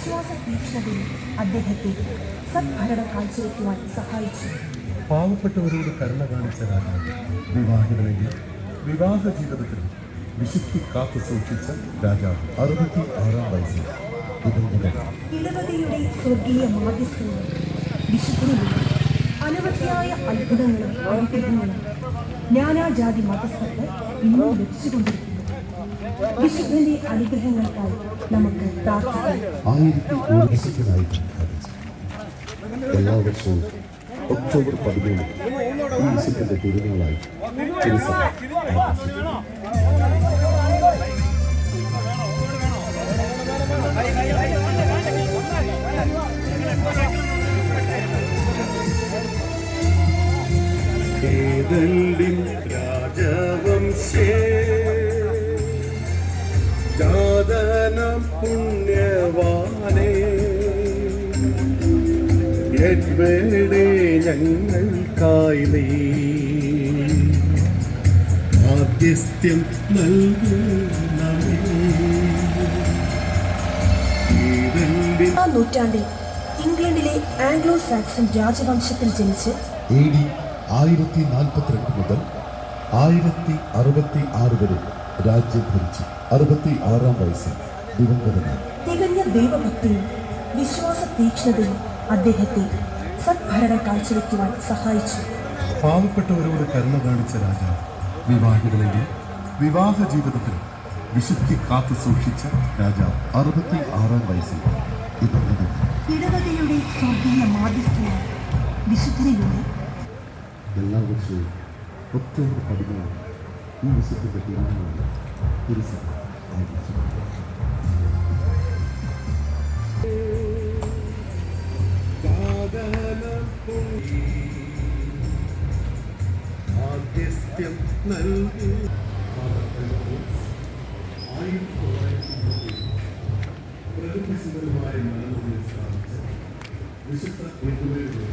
വിശ്വാസ തീക്ഷ്ണതയിൽ അദ്ദേഹത്തെ സദ്ഭരണം കാഴ്ചവെക്കുവാൻ സഹായിച്ചു. പാവപ്പെട്ടവരോട് കരുണ കാണിച്ച രാജാവ് വിവാഹിതനെങ്കിൽ വിവാഹ ജീവിതത്തിൽ വിശുദ്ധി കാത്തു സൂക്ഷിച്ച രാജാവ് അറുപത്തി ആറാം വയസ്സിൽ ഇടവകയുടെ സ്വർഗീയ മാധ്യസ്ഥവും വിശുദ്ധനുമുള്ള അനവധിയായ അത്ഭുതങ്ങളും അനുഗ്രഹങ്ങളും നാനാജാതി മതസ്ഥർക്ക് ഇന്നും ലഭിച്ചുകൊണ്ടിരിക്കുന്നു. വിശുദ്ധന്റെ അനുഗ്രഹങ്ങൾക്കായി നമുക്ക് എല്ലാ വർഷവും ഒക്ടോബർ പതിമൂന്ന് ഈ വിശുദ്ധന്റെ തിരുനാളായി തിരുസഭ രാജവംശേ പുണ്യവാനേ. ഞങ്ങൾക്കായി നീ ആദ്യസ്ഥ്യം നൽകണമേ നൂറ്റാണ്ടിൽ ഇംഗ്ലണ്ടിലെ ആംഗ്ലോ സാക്സൺ രാജവംശത്തിൽ ജനിച്ച് എ ഡി ആയിരത്തി നാൽപ്പത്തിരണ്ട് മുതൽ ആയിരത്തി അറുപത്തി ആറ് വരെ രാജ്യം ഭരിച്ചു. അറുപത്തി ആറാം വയസ്സിൽ ദിവംഗതനായി തികഞ്ഞ ദൈവഭക്തിയും വിശ്വാസ തീക്ഷ്ണതയും അദ്ദേഹത്തെ സദ്ഭരണം കാഴ്ചവെക്കുവാൻ സഹായിച്ചു. പാവപ്പെട്ടവരോട് കരുണ കാണിച്ച രാജാവ് വിവാഹിതനെങ്കിൽ വിവാഹ ജീവിതത്തിൽ വിശുദ്ധി കാത്തു സൂക്ഷിച്ച രാജാവ് അറുപത്തി ആറാം വയസ്സിൽ ഇടവകയുടെ സ്വർഗീയ മാധ്യസ്ഥവും വിശുദ്ധനിലൂടെ എല്ലാ വർഷവും ഒക്ടോബർ പതിനാറ് ഈ തിരുനാളാണ് തിരുസഭ ആഘോഷിക്കുന്നത് ആദ്യസ്ഥ്യം നൽകി പ്രകൃതിസുന്ദരമായ മലമുകളിൽ സ്ഥാപിച്ച വിശുദ്ധ ഏറ്റുപേരുകൾ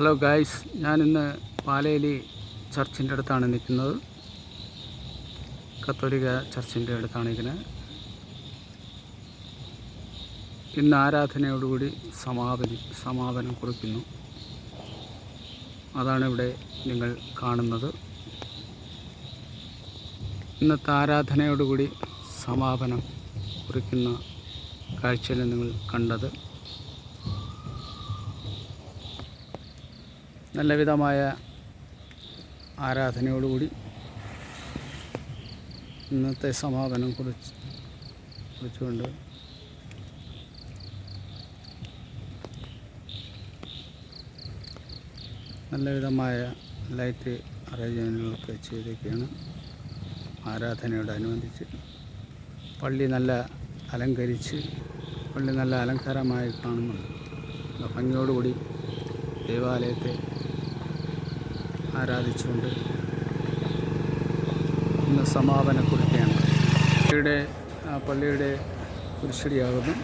ഹലോ ഗായ്സ് ഞാനിന്ന് പാലയിലെ ചർച്ചിന്റെ അടുത്താണ് നിൽക്കുന്നത്. കത്തോലിക്ക ചർച്ചിന്റെ അടുത്താണ് നിൽക്കുന്നത് ഇന്ന് ആരാധനയോടുകൂടി സമാപനി സമാപനം കുറിക്കുന്നു. അതാണ് ഇവിടെ നിങ്ങൾ കാണുന്നത്. ഇന്നത്തെ ആരാധനയോടുകൂടി സമാപനം കുറിക്കുന്ന കാഴ്ചയിൽ നിങ്ങൾ കണ്ടത്. നല്ല വിധമായ ആരാധനയോടുകൂടി ഇന്നത്തെ സമാപനം കുറിച്ച് കുറിച്ചുകൊണ്ട് നല്ല വിധമായ ലൈറ്റ് അറേഞ്ച്മെന്റുകളൊക്കെ ചെയ്തൊക്കെയാണ് ആരാധനയോടനുബന്ധിച്ച് പള്ളി നല്ല അലങ്കരിച്ച് പള്ളി നല്ല അലങ്കാരമായി കാണുന്നുണ്ട് ഭംഗിയോടുകൂടി ദേവാലയത്തെ ആരാധിച്ചുകൊണ്ട് ഇന്ന് സമാപന കുറിക്കുകയാണ്. പള്ളിയുടെ പള്ളിയുടെ കുരിശടിയാകുന്നു.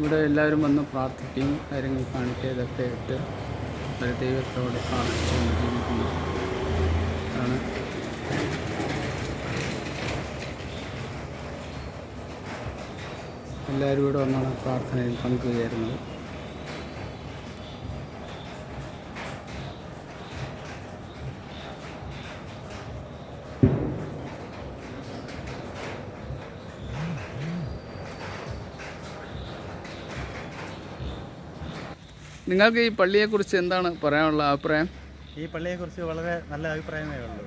ഇവിടെ എല്ലാവരും വന്ന് പ്രാർത്ഥിക്കുകയും കാര്യങ്ങൾ കാണിക്കുക ഇതൊക്കെ ഇട്ട് ദൈവത്തോട് പ്രാർത്ഥിച്ചുകൊണ്ട് എല്ലാവരും ഇവിടെ വന്നാണ് പ്രാർത്ഥനയിൽ പങ്കുചേരുന്നത്. നിങ്ങൾക്ക് ഈ പള്ളിയെക്കുറിച്ച് എന്താണ് പറയാനുള്ള അഭിപ്രായം? ഈ പള്ളിയെക്കുറിച്ച് വളരെ നല്ല അഭിപ്രായമേ ഉള്ളൂ.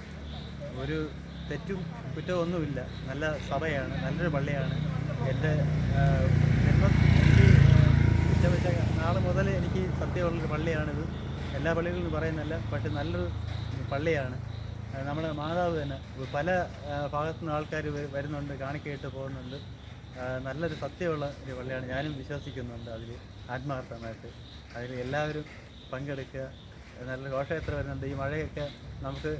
ഒരു തെറ്റും കുറ്റവും ഒന്നുമില്ല നല്ല സഭയാണ് നല്ലൊരു പള്ളിയാണ്. എന്റെ ജന്മം ഉച്ചവെച്ച മുതൽ എനിക്ക് സത്യമുള്ളൊരു പള്ളിയാണിത്. എല്ലാ പള്ളികളും പറയുന്നല്ല പക്ഷെ നല്ലൊരു പള്ളിയാണ്. നമ്മുടെ മാതാവ് തന്നെ പല ഭാഗത്തു നിന്ന് ആൾക്കാർ വരുന്നുണ്ട് കാണിക്കയിട്ട് പോകുന്നുണ്ട്. നല്ലൊരു സത്യമുള്ള ഒരു പള്ളിയാണ്. ഞാനും വിശ്വസിക്കുന്നുണ്ട് അതിൽ ആത്മാർത്ഥമായിട്ട്. അതിൽ എല്ലാവരും പങ്കെടുക്കുക നല്ല ഘോഷയാത്ര വരുന്നുണ്ട്. ഈ മഴയൊക്കെ നമുക്ക്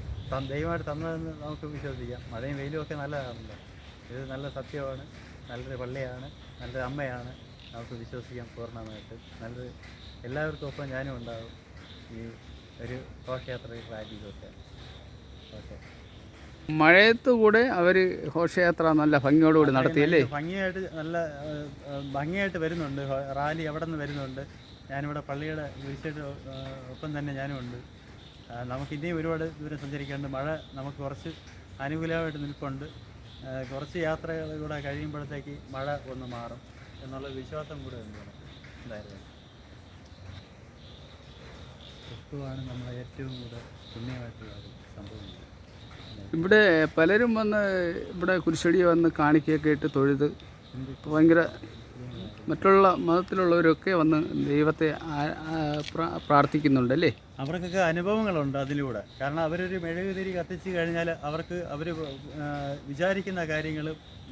ദൈവമായിട്ട് തന്നതെന്ന് നമുക്ക് വിശ്വസിക്കാം. മഴയും വെയിലും ഒക്കെ നല്ലതാണല്ലോ. ഇത് നല്ല സത്യമാണ്. നല്ലൊരു പള്ളിയാണ് നല്ലൊരു അമ്മയാണ്. നമുക്ക് വിശ്വസിക്കാം പൂർണമായിട്ട്. നല്ലൊരു എല്ലാവർക്കും ഒപ്പം ഞാനും ഉണ്ടാവും. ഈ ഒരു ഘോഷയാത്രയിൽ റാലിയിലൊക്കെ. ഓക്കെ. മഴയത്ത് കൂടെ അവർ ഘോഷയാത്ര നല്ല ഭംഗിയോടുകൂടി നടത്തിയല്ലേ? ഭംഗിയായിട്ട് നല്ല ഭംഗിയായിട്ട് വരുന്നുണ്ട്. റാലി അവിടെ നിന്ന് വരുന്നുണ്ട്. ഞാനിവിടെ പള്ളിയുടെ വിളിച്ചിട്ട് ഒപ്പം തന്നെ ഞാനും ഉണ്ട്. നമുക്ക് ഇനിയും ഒരുപാട് ദൂരം സഞ്ചരിക്കാണ്ട് മഴ നമുക്ക് കുറച്ച് അനുകൂലമായിട്ട് നിൽപ്പുണ്ട്. കുറച്ച് യാത്രകൾ കൂടെ കഴിയുമ്പോഴത്തേക്ക് മഴ ഒന്ന് മാറും എന്നുള്ള വിശ്വാസം കൂടെ ഉണ്ട് എന്തായിരുന്നു? ക്രിസ്തുവാണ് നമ്മളെ ഏറ്റവും കൂടുതൽ പുണ്യമായിട്ടുള്ള ഒരു സംഭവം. ഇവിടെ പലരും വന്ന് ഇവിടെ കുരിശടി വന്ന് കാണിക്കുകയൊക്കെ ഇട്ട് തൊഴുത് ഭയങ്കര മറ്റുള്ള മതത്തിലുള്ളവരൊക്കെ വന്ന് ദൈവത്തെ പ്രാർത്ഥിക്കുന്നുണ്ട് അല്ലേ? അവർക്കൊക്കെ അനുഭവങ്ങളുണ്ട് അതിലൂടെ. കാരണം അവരൊരു മെഴുകുതിരി കത്തിച്ച് കഴിഞ്ഞാൽ അവർക്ക് അവർ വിചാരിക്കുന്ന കാര്യങ്ങൾ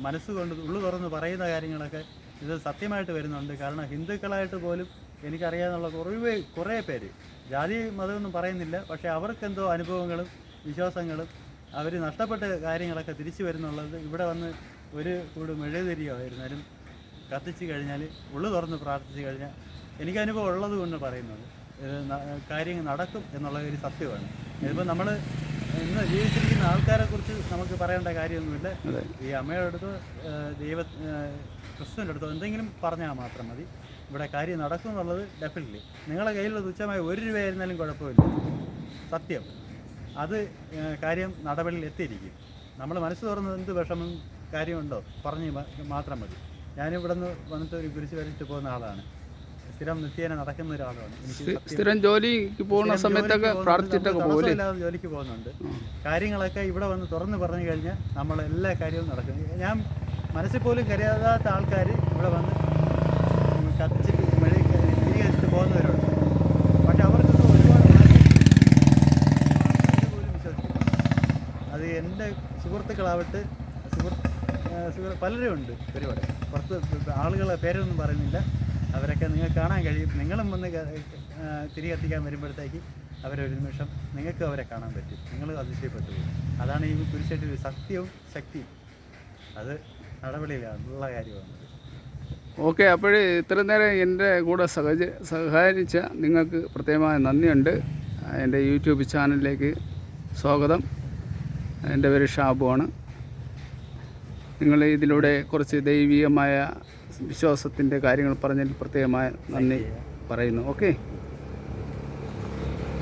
മനസ്സുകൊണ്ട് ഉള്ളു തുറന്ന് പറയുന്ന കാര്യങ്ങളൊക്കെ ഇത് സത്യമായിട്ട് വരുന്നുണ്ട്. കാരണം ഹിന്ദുക്കളായിട്ട് പോലും എനിക്കറിയാമെന്നുള്ള കുറേ കുറേ പേര്. ജാതി മതമൊന്നും പറയുന്നില്ല. പക്ഷേ അവർക്കെന്തോ അനുഭവങ്ങളും വിശ്വാസങ്ങളും അവർ നഷ്ടപ്പെട്ട കാര്യങ്ങളൊക്കെ തിരിച്ചു വരുന്നുള്ളത് ഇവിടെ വന്ന് ഒരു കൂട് മെഴുകുതിരിയോ ആയിരുന്നാലും കത്തിച്ച് കഴിഞ്ഞാൽ ഉള്ളു തുറന്ന് പ്രാർത്ഥിച്ച് കഴിഞ്ഞാൽ എനിക്ക് അനുഭവം ഉള്ളത് കൊണ്ട് പറയുന്നത്. കാര്യങ്ങൾ നടക്കും എന്നുള്ള ഒരു സത്യമാണ്. ഇതിപ്പോൾ നമ്മൾ ഇന്ന് ജീവിച്ചിരിക്കുന്ന ആൾക്കാരെ കുറിച്ച് നമുക്ക് പറയേണ്ട കാര്യമൊന്നുമില്ല. ഈ അമ്മയുടെ അടുത്തോ ദൈവ ക്രിസ്തുവിന്റെ അടുത്തോ എന്തെങ്കിലും പറഞ്ഞാൽ മാത്രം മതി. ഇവിടെ കാര്യം നടക്കും എന്നുള്ളത് ഡെഫിനറ്റ്ലി നിങ്ങളെ കയ്യിലുള്ള തുച്ഛമായ ഒരു രൂപയായിരുന്നാലും കുഴപ്പമില്ല. സത്യം. അത് കാര്യം നടപടിയിൽ എത്തിയിരിക്കും. നമ്മൾ മനസ്സ് തുറന്നത് എന്ത് വിഷമം കാര്യമുണ്ടോ? പറഞ്ഞ് മാത്രം മതി. ഞാനിവിടെ നിന്ന് വന്നിട്ട് ഒരു കുരിശ് വരച്ചിട്ട് പോകുന്ന ആളാണ്. സ്ഥിരം നിത്യേന നടക്കുന്ന ഒരാളാണ് സ്ഥിരം ജോലിക്ക് പോകുന്ന സമയത്തൊക്കെ പ്രാർത്ഥിച്ചിട്ടൊക്കെ പോലെ ജോലിക്ക് പോകുന്നുണ്ട്. കാര്യങ്ങളൊക്കെ ഇവിടെ വന്ന് തുറന്ന് പറഞ്ഞു കഴിഞ്ഞാൽ നമ്മൾ എല്ലാ കാര്യവും നടക്കും. ഞാൻ മനസ്സിൽ പോലും കരുതാത്ത ആൾക്കാർ ഇവിടെ വന്ന് കത്തിച്ചിട്ട് മഴ തിരികെ വെച്ചിട്ട് പോകുന്നവരുണ്ട്. പക്ഷെ അവർക്കൊക്കെ ഒരുപാട് പോലും അത് എന്റെ സുഹൃത്തുക്കളാവട്ടെ സുഹൃത്ത് സുഹൃത്ത് പലരും ഉണ്ട് ഒരുപാട്. പുറത്ത് ആളുകളെ പേരൊന്നും പറയുന്നില്ല. അവരൊക്കെ നിങ്ങൾക്ക് കാണാൻ കഴിയും. നിങ്ങളും വന്ന് തിരി കത്തിക്കാൻ വരുമ്പോഴത്തേക്ക് അവരൊരു നിമിഷം നിങ്ങൾക്ക് അവരെ കാണാൻ പറ്റും. നിങ്ങൾ അതിശയപ്പെട്ടു പോകും. അതാണ് ഈ കുരിശടിയിൽ സത്യവും ശക്തിയും. അത് നടപടിയിലാണ് ഉള്ള കാര്യമാണ്. ഓക്കെ അപ്പോൾ ഇത്രയും നേരം എന്റെ കൂടെ സഹജ സഹകരിച്ച നിങ്ങൾക്ക് പ്രത്യേകമായ നന്ദിയുണ്ട്. എന്റെ യൂട്യൂബ് ചാനലിലേക്ക് സ്വാഗതം. എന്റെ പേര് ഷാബുവാണ് നിങ്ങൾ ഇതിലൂടെ കുറച്ച് ദൈവികമായ വിശ്വാസത്തിന്റെ കാര്യങ്ങൾ പറഞ്ഞതിൽ പ്രത്യേകമായ നന്ദി പറയുന്നു. ഓക്കെ?